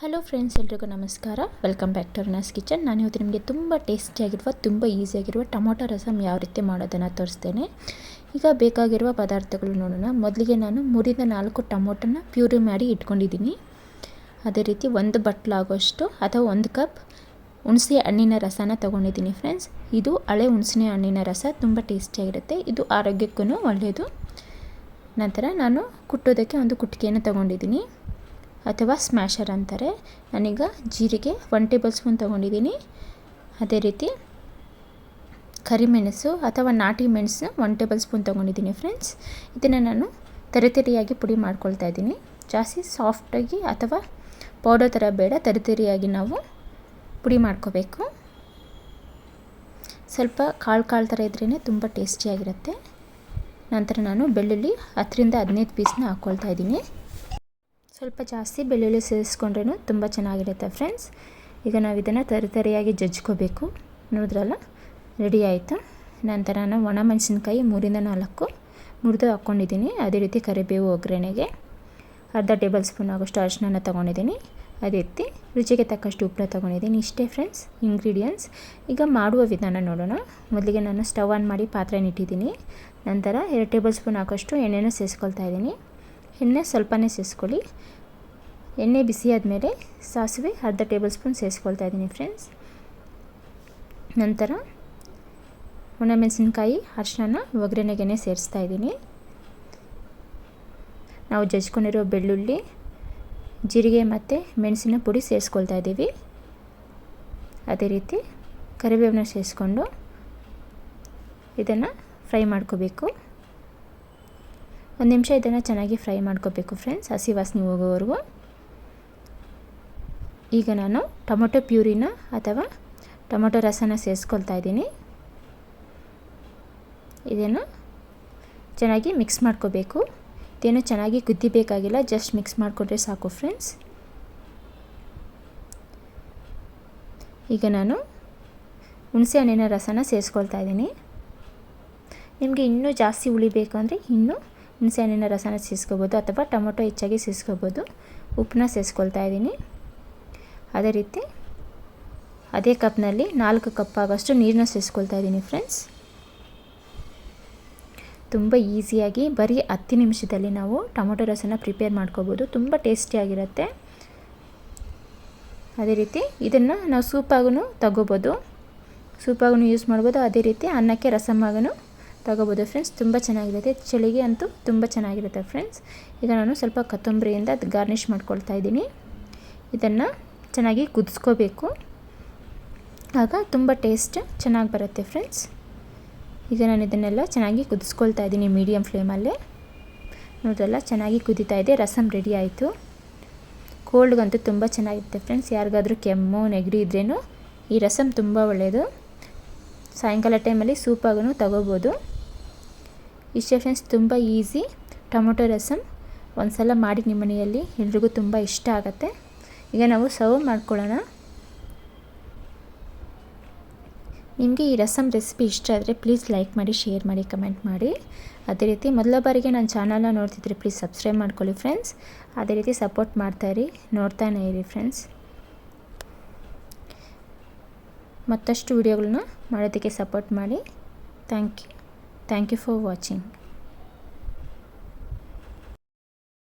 Hello friends ಎಲ್ರಿಗೂ ನಮಸ್ಕಾರ. Welcome back to Arna's kitchen ನಾನು ಇವತ್ತು ನಿಮಗೆ ತುಂಬ ಟೇಸ್ಟಿಯಾಗಿರುವ ತುಂಬ ಈಸಿಯಾಗಿರುವ ಟೊಮೊಟೊ ರಸಮ್ ಯಾವ ರೀತಿ ಮಾಡೋದನ್ನು ತೋರಿಸ್ತೇನೆ. ಈಗ ಬೇಕಾಗಿರುವ ಪದಾರ್ಥಗಳು ನೋಡೋಣ. ಮೊದಲಿಗೆ ನಾನು ಮೂರಿಂದ ನಾಲ್ಕು ಟೊಮೊಟೊನ ಪ್ಯೂರಿ ಮಾಡಿ ಇಟ್ಕೊಂಡಿದ್ದೀನಿ. ಅದೇ ರೀತಿ ಒಂದು ಬಟ್ಲಾಗೋಷ್ಟು ಅಥವಾ ಒಂದು ಕಪ್ ಹುಣಸೆ ಹಣ್ಣಿನ ರಸನ ತೊಗೊಂಡಿದ್ದೀನಿ ಫ್ರೆಂಡ್ಸ್ ಇದು ಹಳೆ ಹುಣಸಿನ ಹಣ್ಣಿನ ರಸ, ತುಂಬ ಟೇಸ್ಟಿಯಾಗಿರುತ್ತೆ ಇದು ಆರೋಗ್ಯಕ್ಕೂ ಒಳ್ಳೆಯದು. ನಂತರ ನಾನು ಕುಟ್ಟೋದಕ್ಕೆ ಒಂದು ಕುಟ್ಟಿಗೆಯನ್ನು ತೊಗೊಂಡಿದ್ದೀನಿ. ಅಥವಾ ಸ್ಮ್ಯಾಷರ್ ಅಂತಾರೆ. ನಾನೀಗ ಜೀರಿಗೆ ಒನ್ ಟೇಬಲ್ ಸ್ಪೂನ್ ತೊಗೊಂಡಿದ್ದೀನಿ. ಅದೇ ರೀತಿ ಕರಿಮೆಣಸು ಅಥವಾ ನಾಟಿ ಮೆಣಸು ಒನ್ ಟೇಬಲ್ ಸ್ಪೂನ್ ತೊಗೊಂಡಿದ್ದೀನಿ ಫ್ರೆಂಡ್ಸ್ ಇದನ್ನು ನಾನು ತರಿತರಿಯಾಗಿ ಪುಡಿ ಮಾಡ್ಕೊಳ್ತಾ ಇದ್ದೀನಿ. ಜಾಸ್ತಿ ಸಾಫ್ಟಾಗಿ ಅಥವಾ ಪೌಡರ್ ಥರ ಬೇಡ ತರಿತರಿಯಾಗಿ ನಾವು ಪುಡಿ ಮಾಡ್ಕೋಬೇಕು. ಸ್ವಲ್ಪ ಕಾಳು ಕಾಳು ಥರ ಇದ್ರೇ ತುಂಬ ಟೇಸ್ಟಿಯಾಗಿರುತ್ತೆ ನಂತರ ನಾನು ಬೆಳ್ಳುಳ್ಳಿ ಹತ್ತರಿಂದ ಹದಿನೈದು ಪೀಸ್ನ ಹಾಕ್ಕೊಳ್ತಾ ಇದ್ದೀನಿ. ಸ್ವಲ್ಪ ಜಾಸ್ತಿ ಬೆಳ್ಳುಳ್ಳಿ ಸೇರಿಸ್ಕೊಂಡ್ರೂ ತುಂಬ ಚೆನ್ನಾಗಿರುತ್ತೆ ಫ್ರೆಂಡ್ಸ್. ಈಗ ನಾವು ಇದನ್ನು ತರಿತರಿಯಾಗಿ ಜಜ್ಕೋಬೇಕು. ನೋಡಿದ್ರಲ್ಲ? ರೆಡಿ ಆಯಿತು? ನಂತರ ನಾನು ಒಣ ಮೆಣಸಿನ್ಕಾಯಿ ಮೂರಿಂದ ನಾಲ್ಕು ಮುರಿದು ಹಾಕ್ಕೊಂಡಿದ್ದೀನಿ. ಅದೇ ರೀತಿ ಕರಿಬೇವು ಒಗ್ಗರಣೆಗೆ ಅರ್ಧ ಟೇಬಲ್ ಸ್ಪೂನ್ ಆಗೋಷ್ಟು ಅರಿಶಿನ ತೊಗೊಂಡಿದ್ದೀನಿ. ಅದೇ ರೀತಿ ರುಚಿಗೆ ತಕ್ಕಷ್ಟು ಉಪ್ಪನ್ನ ತೊಗೊಂಡಿದ್ದೀನಿ ಇಷ್ಟೇ ಫ್ರೆಂಡ್ಸ್. ಇಂಗ್ರೀಡಿಯೆಂಟ್ಸ್ ಈಗ ಮಾಡುವ ವಿಧಾನ ನೋಡೋಣ. ಮೊದಲಿಗೆ ನಾನು ಸ್ಟವ್ ಆನ್ ಮಾಡಿ ಪಾತ್ರೆನ ಇಟ್ಟಿದ್ದೀನಿ. ನಂತರ ಎರಡು ಟೇಬಲ್ ಸ್ಪೂನ್ ಹಾಕೋಷ್ಟು ಎಣ್ಣೆನೂ ಸೇರಿಸ್ಕೊಳ್ತಾ ಇದ್ದೀನಿ. ಎಣ್ಣೆ ಸ್ವಲ್ಪನೇ ಸೇರಿಸ್ಕೊಳ್ಳಿ ಎಣ್ಣೆ ಬಿಸಿ ಆದಮೇಲೆ ಸಾಸಿವೆ ಅರ್ಧ ಟೇಬಲ್ ಸ್ಪೂನ್ ಸೇರಿಸ್ಕೊಳ್ತಾ ಇದ್ದೀನಿ ಫ್ರೆಂಡ್ಸ್. ನಂತರ ಒಣಮೆಣಸಿನ್ಕಾಯಿ ಅರ್ಶನ ಒಗ್ಗರಣೆಗೆನೆ ಸೇರಿಸ್ತಾ ಇದ್ದೀನಿ. ನಾವು ಜಜ್ಕೊಂಡಿರೋ ಬೆಳ್ಳುಳ್ಳಿ, ಜೀರಿಗೆ ಮತ್ತು ಮೆಣಸಿನ ಪುಡಿ ಸೇರಿಸ್ಕೊಳ್ತಾ ಇದ್ದೀವಿ. ಅದೇ ರೀತಿ ಕರಿಬೇವನ್ನ ಸೇರಿಸ್ಕೊಂಡು ಇದನ್ನು ಫ್ರೈ ಮಾಡ್ಕೋಬೇಕು. ಒಂದು ನಿಮಿಷ ಇದನ್ನು ಚೆನ್ನಾಗಿ ಫ್ರೈ ಮಾಡ್ಕೋಬೇಕು ಫ್ರೆಂಡ್ಸ್ ಹಸಿ ವಾಸನೆ ಹೋಗೋವರೆಗೂ. ಈಗ ನಾನು ಟೊಮೊಟೊ ಪ್ಯೂರಿನ ಅಥವಾ ಟೊಮೊಟೊ ರಸನ ಸೇರಿಸ್ಕೊಳ್ತಾ ಇದ್ದೀನಿ. ಇದನ್ನು ಚೆನ್ನಾಗಿ ಮಿಕ್ಸ್ ಮಾಡ್ಕೋಬೇಕು. ಇದೇನು ಚೆನ್ನಾಗಿ ಕುದಿಬೇಕಾಗಿಲ್ಲ ಜಸ್ಟ್ ಮಿಕ್ಸ್ ಮಾಡಿಕೊಂಡ್ರೆ ಸಾಕು ಫ್ರೆಂಡ್ಸ್ ಈಗ ನಾನು ಹುಣಸೆ ಹಣ್ಣಿನ ರಸನ ಸೇರಿಸ್ಕೊಳ್ತಾ ಇದ್ದೀನಿ. ನಿಮಗೆ ಇನ್ನೂ ಜಾಸ್ತಿ ಉಳಿಬೇಕು ಅಂದರೆ ಇನ್ನೂ ಹುಣಸೆಹಣ್ಣಿನ ರಸನ ಸೇರಿಸ್ಕೋಬೋದು ಅಥವಾ ಟೊಮೊಟೊ ಹೆಚ್ಚಾಗಿ ಸೇರಿಸ್ಕೋಬೋದು. ಉಪ್ಪನ್ನ ಸೇರಿಸ್ಕೊಳ್ತಾ ಇದ್ದೀನಿ. ಅದೇ ರೀತಿ ಅದೇ ಕಪ್ನಲ್ಲಿ ನಾಲ್ಕು ಕಪ್ ಆಗೋಷ್ಟು ನೀರನ್ನ ಸೇರಿಸ್ಕೊಳ್ತಾ ಇದ್ದೀನಿ ಫ್ರೆಂಡ್ಸ್. ತುಂಬ ಈಸಿಯಾಗಿ ಬರೀ ಹತ್ತು ನಿಮಿಷದಲ್ಲಿ ನಾವು ಟೊಮೊಟೊ ರಸನ ಪ್ರಿಪೇರ್ ಮಾಡ್ಕೋಬೋದು. ತುಂಬ ಟೇಸ್ಟಿಯಾಗಿರುತ್ತೆ ಅದೇ ರೀತಿ ಇದನ್ನು ನಾವು ಸೂಪಾಗೂ ತಗೋಬೋದು. ಸೂಪಾಗೂ ಯೂಸ್ ಮಾಡ್ಬೋದು. ಅದೇ ರೀತಿ ಅನ್ನಕ್ಕೆ ರಸಮಾಗೂ ತಗೋಬೋದು ಫ್ರೆಂಡ್ಸ್. ತುಂಬ ಚೆನ್ನಾಗಿರುತ್ತೆ. ಚಳಿಗೆ ಅಂತೂ ತುಂಬ ಚೆನ್ನಾಗಿರುತ್ತೆ ಫ್ರೆಂಡ್ಸ್. ಈಗ ನಾನು ಸ್ವಲ್ಪ ಕೊತ್ತಂಬರಿಯಿಂದ ಅದು ಗಾರ್ನಿಷ್ ಮಾಡ್ಕೊಳ್ತಾ ಇದ್ದೀನಿ. ಇದನ್ನು ಚೆನ್ನಾಗಿ ಕುದಿಸ್ಕೋಬೇಕು. ಆಗ ತುಂಬ ಟೇಸ್ಟ್ ಚೆನ್ನಾಗಿ ಬರುತ್ತೆ ಫ್ರೆಂಡ್ಸ್. ಈಗ ನಾನು ಇದನ್ನೆಲ್ಲ ಚೆನ್ನಾಗಿ ಕುದಿಸ್ಕೊಳ್ತಾ ಇದ್ದೀನಿ ಮೀಡಿಯಮ್ ಫ್ಲೇಮಲ್ಲೇ. ನೋಡ್ರಲ್ಲ, ಚೆನ್ನಾಗಿ ಕುದೀತಾ ಇದೆ. ರಸಮ್ ರೆಡಿ ಆಯಿತು. ಕೋಲ್ಡ್ಗಂತೂ ತುಂಬ ಚೆನ್ನಾಗಿರುತ್ತೆ ಫ್ರೆಂಡ್ಸ್. ಯಾರಿಗಾದರೂ ಕೆಮ್ಮು, ನೆಗಡಿ ಇದ್ರೇನು ಈ ರಸಮ್ ತುಂಬ ಒಳ್ಳೆಯದು ಸಾಯಂಕಾಲ ಟೈಮಲ್ಲಿ ಸೂಪಾಗೂ ತಗೋಬೋದು. ಇಷ್ಟೇ ಫ್ರೆಂಡ್ಸ್ ತುಂಬ ಈಸಿ. ಟೊಮೊಟೊ ರಸಮ್ ಒಂದು ಸಲ ಮಾಡಿ ನಿಮ್ಮ ಮನೆಯಲ್ಲಿ ಎಲ್ರಿಗೂ ತುಂಬ ಇಷ್ಟ ಆಗುತ್ತೆ. ಈಗ ನಾವು ಸರ್ವ್ ಮಾಡ್ಕೊಳ್ಳೋಣ. ನಿಮಗೆ ಈ ರಸಮ್ ರೆಸಿಪಿ ಇಷ್ಟ ಆದರೆ ಪ್ಲೀಸ್ ಲೈಕ್ ಮಾಡಿ, ಶೇರ್ ಮಾಡಿ, ಕಮೆಂಟ್ ಮಾಡಿ. ಅದೇ ರೀತಿ ಮೊದಲ ಬಾರಿಗೆ ನನ್ನ ಚಾನಲ್ನ ನೋಡ್ತಿದ್ರೆ ಪ್ಲೀಸ್ ಸಬ್ಸ್ಕ್ರೈಬ್ ಮಾಡ್ಕೊಳ್ಳಿ ಫ್ರೆಂಡ್ಸ್. ಅದೇ ರೀತಿ ಸಪೋರ್ಟ್ ಮಾಡ್ತಾಯಿರಿ ನೋಡ್ತಾನೇ ಇರಿ ಫ್ರೆಂಡ್ಸ್. ಮತ್ತಷ್ಟು ವಿಡಿಯೋಗಳನ್ನ ಮಾಡೋದಕ್ಕೆ ಸಪೋರ್ಟ್ ಮಾಡಿ. Thank you. Thank you for watching.